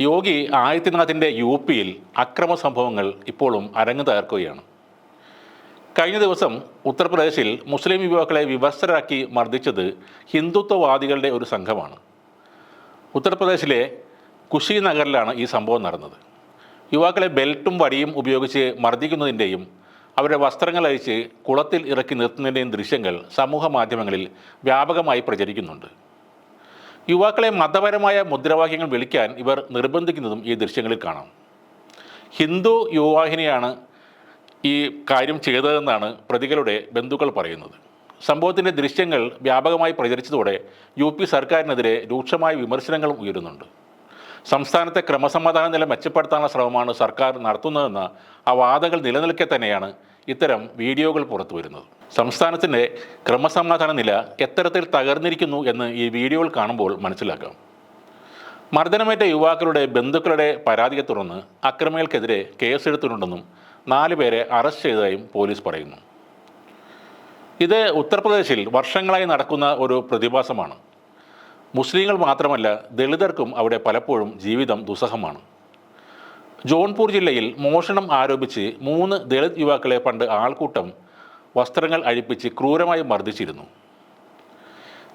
യോഗി ആദിത്യനാഥിന്റെ U പിയിൽ അക്രമ സംഭവങ്ങൾ ഇപ്പോഴും അരങ്ങു തകർക്കുകയാണ്. കഴിഞ്ഞ ദിവസം ഉത്തർപ്രദേശിൽ മുസ്ലിം യുവാക്കളെ വിവസ്ത്രരാക്കി മർദ്ദിച്ചത് ഹിന്ദുത്വവാദികളുടെ ഒരു സംഘമാണ്. ഉത്തർപ്രദേശിലെ കുശിനഗറിലാണ് ഈ സംഭവം നടന്നത്. യുവാക്കളെ ബെൽറ്റും വടിയും ഉപയോഗിച്ച് മർദ്ദിക്കുന്നതിന്റെയും അവരുടെ വസ്ത്രങ്ങൾ അഴിച്ച് കുളത്തിൽ ഇറക്കി നിർത്തുന്നതിന്റെയും ദൃശ്യങ്ങൾ സമൂഹ മാധ്യമങ്ങളിൽ വ്യാപകമായി പ്രചരിക്കുന്നുണ്ട്. യുവാക്കളെ മതപരമായ മുദ്രാവാക്യങ്ങൾ വിളിക്കാൻ ഇവർ നിർബന്ധിക്കുന്നതും ഈ ദൃശ്യങ്ങളിൽ കാണാം. ഹിന്ദു യുവാഹിനിയാണ് ഈ കാര്യം ചെയ്തതെന്നാണ് പ്രതികളുടെ ബന്ധുക്കൾ പറയുന്നത്. സംഭവത്തിന്റെ ദൃശ്യങ്ങൾ വ്യാപകമായി പ്രചരിച്ചതോടെ യു പി സർക്കാരിനെതിരെ രൂക്ഷമായ വിമർശനങ്ങളും ഉയരുന്നുണ്ട്. സംസ്ഥാനത്തെ ക്രമസമാധാന നില മെച്ചപ്പെടുത്താനുള്ള ശ്രമമാണ് സർക്കാർ നടത്തുന്നതെന്ന ആ വാദങ്ങൾ നിലനിൽക്കെ തന്നെയാണ് ഇത്തരം വീഡിയോകൾ പുറത്തു വരുന്നത്. സംസ്ഥാനത്തിന്റെ ക്രമസമാധാന നില എത്തരത്തിൽ തകർന്നിരിക്കുന്നു എന്ന് ഈ വീഡിയോകൾ കാണുമ്പോൾ മനസ്സിലാക്കാം. മർദ്ദനമേറ്റ യുവാക്കളുടെ ബന്ധുക്കളുടെ പരാതിയെ തുടർന്ന് അക്രമികൾക്കെതിരെ കേസെടുത്തിട്ടുണ്ടെന്നും നാല് പേരെ അറസ്റ്റ് ചെയ്തതായും പോലീസ് പറയുന്നു. ഇത് ഉത്തർപ്രദേശിൽ വർഷങ്ങളായി നടക്കുന്ന ഒരു പ്രതിഭാസമാണ്. മുസ്ലിങ്ങൾ മാത്രമല്ല ദളിതർക്കും അവിടെ പലപ്പോഴും ജീവിതം ദുസ്സഹമാണ്. ജോൺപൂർ ജില്ലയിൽ മോഷണം ആരോപിച്ച് മൂന്ന് ദളിത് യുവാക്കളെ പണ്ട് ആൾക്കൂട്ടം വസ്ത്രങ്ങൾ അഴിപ്പിച്ച് ക്രൂരമായി മർദ്ദിച്ചിരുന്നു.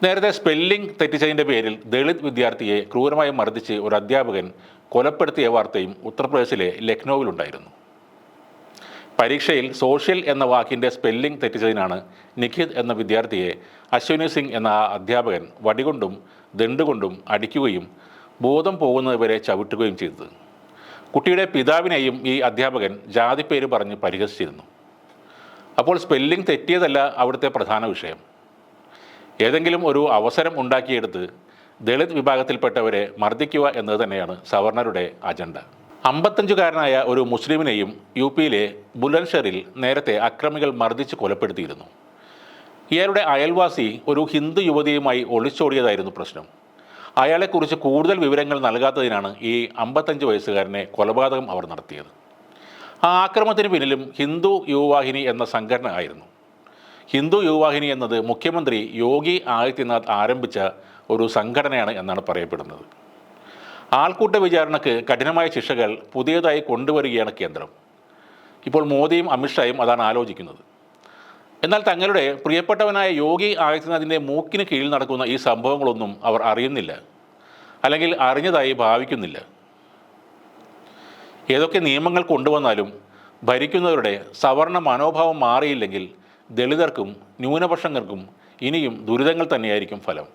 നേരത്തെ സ്പെല്ലിംഗ് തെറ്റിച്ചതിന്റെ പേരിൽ ദളിത് വിദ്യാർത്ഥിയെ ക്രൂരമായി മർദ്ദിച്ച് ഒരു അധ്യാപകൻ കൊലപ്പെടുത്തിയ വാർത്തയും ഉത്തർപ്രദേശിലെ ലക്നൌവിലുണ്ടായിരുന്നു. പരീക്ഷയിൽ സോഷ്യൽ എന്ന വാക്കിന്റെ സ്പെല്ലിംഗ് തെറ്റിച്ചതിനാണ് നിഖിത് എന്ന വിദ്യാർത്ഥിയെ അശ്വിനി സിംഗ് എന്ന ആ അധ്യാപകൻ വടികൊണ്ടും ദണ്ടുകൊണ്ടും അടിക്കുകയും ബോധം പോകുന്നതുവരെ ചവിട്ടുകയും ചെയ്തത്. കുട്ടിയുടെ പിതാവിനെയും ഈ അധ്യാപകൻ ജാതിപ്പേര് പറഞ്ഞ് പരിഹസിച്ചിരുന്നു. അപ്പോൾ സ്പെല്ലിംഗ് തെറ്റിയതല്ല അവിടുത്തെ പ്രധാന വിഷയം. ഏതെങ്കിലും ഒരു അവസരം ഉണ്ടാക്കിയെടുത്ത് ദളിത് വിഭാഗത്തിൽപ്പെട്ടവരെ മർദ്ദിക്കുക എന്നത് തന്നെയാണ് സവർണരുടെ അജണ്ട അമ്പത്തഞ്ചുകാരനായ ഒരു മുസ്ലിമിനെയും യു പിയിലെ ബുലൻഷറിൽ നേരത്തെ അക്രമികൾ മർദ്ദിച്ച് കൊലപ്പെടുത്തിയിരുന്നു. ഇയാളുടെ അയൽവാസി ഒരു ഹിന്ദു യുവതിയുമായി ഒളിച്ചോടിയതായിരുന്നു പ്രശ്നം. അയാളെക്കുറിച്ച് കൂടുതൽ വിവരങ്ങൾ നൽകാത്തതിനാണ് ഈ അമ്പത്തഞ്ച് വയസ്സുകാരനെ കൊലപാതകം അവർ നടത്തിയത്. ആ ആക്രമണത്തിന് പിന്നിലും ഹിന്ദു യുവവാഹിനി എന്ന സംഘടന ആയിരുന്നു. ഹിന്ദു യുവവാഹിനി എന്നത് മുഖ്യമന്ത്രി യോഗി ആദിത്യനാഥ് ആരംഭിച്ച ഒരു സംഘടനയാണ് എന്നാണ് പറയപ്പെടുന്നത്. ആൾക്കൂട്ട വിചാരണക്ക് കഠിനമായ ശിക്ഷകൾ പുതിയതായി കൊണ്ടുവരികയാണ് കേന്ദ്രം. ഇപ്പോൾ മോദിയും അമിത്ഷായും അതാണ് ആലോചിക്കുന്നത്. എന്നാൽ തങ്ങളുടെ പ്രിയപ്പെട്ടവനായ യോഗി ആദിത്യനാഥിന്റെ മൂക്കിന് കീഴിൽ നടക്കുന്ന ഈ സംഭവങ്ങളൊന്നും അവർ അറിയുന്നില്ല. അല്ലെങ്കിൽ അറിഞ്ഞതായി ഭാവിക്കുന്നില്ല. ഏതൊക്കെ നിയമങ്ങൾ കൊണ്ടുവന്നാലും ഭരിക്കുന്നവരുടെ സവർണ മനോഭാവം മാറിയില്ലെങ്കിൽ ദളിതർക്കും ന്യൂനപക്ഷങ്ങൾക്കും ഇനിയും ദുരിതങ്ങൾ തന്നെയായിരിക്കും ഫലം.